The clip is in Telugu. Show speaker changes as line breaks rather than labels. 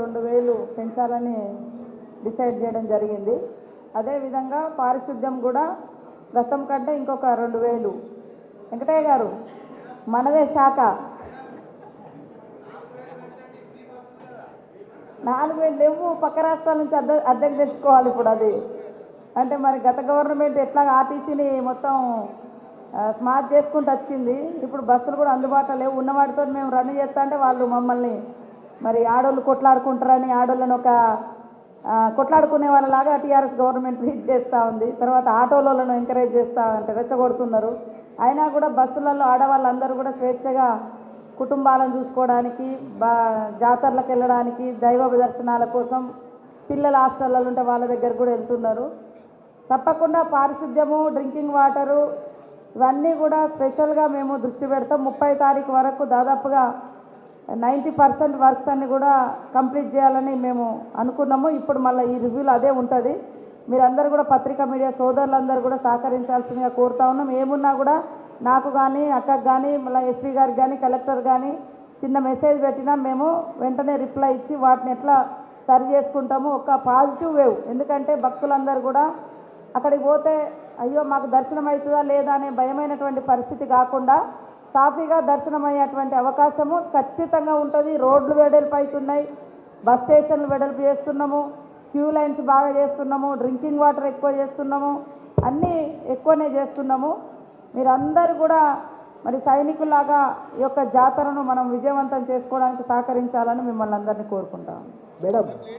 రెండు వేలు పెంచాలని డిసైడ్ చేయడం జరిగింది. అదేవిధంగా పారిశుద్ధ్యం కూడా గతం కంటే ఇంకొక రెండు వేలు. వెంకటయ్య గారు మనదే శాఖ. నాలుగు వేలు లేవు పక్క రాష్ట్రాల నుంచి అద్దె అద్దెకు తెచ్చుకోవాలి ఇప్పుడు అది. అంటే మరి గత గవర్నమెంట్ ఎట్లా ఆర్టీసీని మొత్తం స్మార్ట్ చేసుకుంటూ వచ్చింది. ఇప్పుడు బస్సులు కూడా అందుబాటులో లేవు. ఉన్న వాటితో మేము రన్ చేస్తా అంటే వాళ్ళు మమ్మల్ని మరి ఆడోళ్ళు కొట్లాడుకుంటారని ఆడోళ్ళని ఒక కొట్లాడుకునే వాళ్ళలాగా టీఆర్ఎస్ గవర్నమెంట్ ట్రీట్ చేస్తూ ఉంది. తర్వాత ఆటోలను ఎంకరేజ్ చేస్తూ అంటే రెచ్చగొడుతున్నారు. అయినా కూడా బస్సులలో ఆడవాళ్ళందరూ కూడా స్వేచ్ఛగా కుటుంబాలను చూసుకోవడానికి బా జాతరలకు వెళ్ళడానికి దైవ దర్శనాల కోసం పిల్లల హాస్టల్లో ఉంటే వాళ్ళ దగ్గర కూడా వెళ్తున్నారు. తప్పకుండా పారిశుద్ధ్యము డ్రింకింగ్ వాటరు ఇవన్నీ కూడా స్పెషల్గా మేము దృష్టి పెడతాం. ముప్పై తారీఖు వరకు దాదాపుగా నైంటీ పర్సెంట్ వర్క్స్ అన్ని కూడా కంప్లీట్ చేయాలని మేము అనుకున్నాము. ఇప్పుడు మళ్ళీ ఈ రివ్యూలో అదే ఉంటుంది. మీరందరూ కూడా పత్రికా మీడియా సోదరులందరూ కూడా సహకరించాల్సిందిగా కోరుతా ఉన్నాం. ఏమున్నా కూడా నాకు కానీ అక్కకు కానీ మళ్ళీ ఎస్పీ గారికి కానీ కలెక్టర్ కానీ చిన్న మెసేజ్ పెట్టినా మేము వెంటనే రిప్లై ఇచ్చి వాటిని ఎట్లా సరి చేసుకుంటాము? ఒక పాజిటివ్ వేవ్. ఎందుకంటే భక్తులందరూ కూడా అక్కడికి పోతే అయ్యో మాకు దర్శనం అవుతుందా లేదా అనే భయమైనటువంటి పరిస్థితి కాకుండా సాఫీగా దర్శనం అయ్యేటువంటి అవకాశము ఖచ్చితంగా ఉంటుంది. రోడ్లు వెడల్పు అవుతున్నాయి బస్ స్టేషన్లు వెడల్పు చేస్తున్నాము. క్యూ లైన్స్ బాగా చేస్తున్నాము. డ్రింకింగ్ వాటర్ ఎక్కువ చేస్తున్నాము. అన్నీ ఎక్కువనే చేస్తున్నాము. మీరందరూ కూడా మరి సైనికులాగా ఈ యొక్క జాతరను మనం విజయవంతం చేసుకోవడానికి సహకరించాలని మిమ్మల్ని అందరినీ కోరుకుంటాము
మేడం